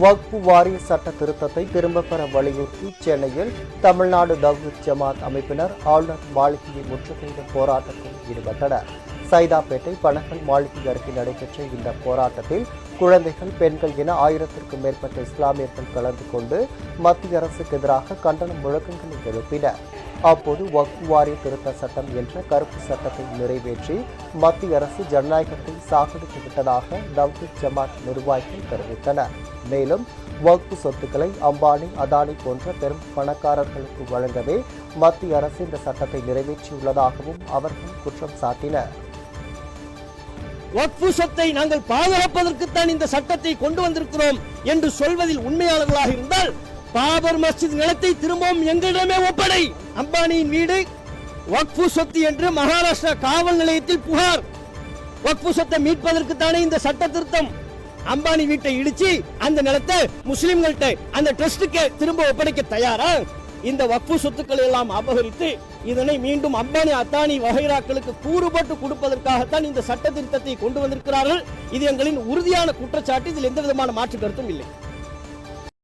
வக்பு வாரிய சட்ட திருத்தத்தை திரும்ப பெற வலியுறுத்தி சென்னையில் தமிழ்நாடு தவ்ஹீத் ஜமாத் அமைப்பினர் ஆளுநர் மாளிகையை முற்றுகையிடும் போராட்டத்தில் ஈடுபட்டனர். சைதாப்பேட்டை பனகல் மாளிகை அருகே நடைபெற்ற இந்த போராட்டத்தில் குழந்தைகள் பெண்கள் என ஆயிரத்திற்கும் மேற்பட்ட இஸ்லாமியர்கள் கலந்து கொண்டு மத்திய அரசுக்கு எதிராக கண்டன முழக்கங்களை எழுப்பினர். அப்போது வக்ஃபு வாரிய திருத்த சட்டம் என்ற கருப்பு சட்டத்தை நிறைவேற்றி மத்திய அரசு ஜனநாயகத்தை சாகடித்து விட்டதாக தவ்ஹீத் ஜமாத் நிர்வாகிகள் தெரிவித்தனர். மேலும் வக்ஃபு சொத்துக்களை அம்பானி அதானி போன்ற பெரும் பணக்காரர்களுக்கு வழங்கவே மத்திய அரசு இந்த சட்டத்தை நிறைவேற்றியுள்ளதாகவும் அவர்கள் குற்றம் சாட்டினர். வக்ஃபு சொத்தை நாங்கள் பாதுகாப்பதற்குத்தான் இந்த சட்டத்தை கொண்டு வந்திருக்கிறோம் என்று சொல்வதில் உண்மையாளர்களாக இருந்தால் பாபர் மஸ்ஜித் நிலத்தை திரும்பவும் எங்களிடமே ஒப்படை. அம்பானியின் வீடு வக்ஃபு சொத்து என்று மகாராஷ்டிரா காவல் நிலையத்தில் புகார். வக்ஃபு சொத்தை மீட்பதற்கு தானே இந்த சட்ட திருத்தம். அம்பானி வீட்டை இடிச்சு அந்த நிலத்தை முஸ்லிம்கள்ட்ட அந்த ட்ரஸ்டுக்கு திரும்ப ஒப்படைக்க தயாரா? இந்த வக்ஃபு சொத்துக்களை எல்லாம் அபகரித்து இதனை மீண்டும் அம்பானி அத்தானி வகைராக்களுக்கு கூறுபட்டு கொடுப்பதற்காகத்தான் இந்த சட்ட திருத்தத்தை கொண்டு வந்திருக்கிறார்கள். இது எங்களின் உறுதியான குற்றச்சாட்டு. இதில் எந்த விதமான மாற்று கருத்தும் இல்லை.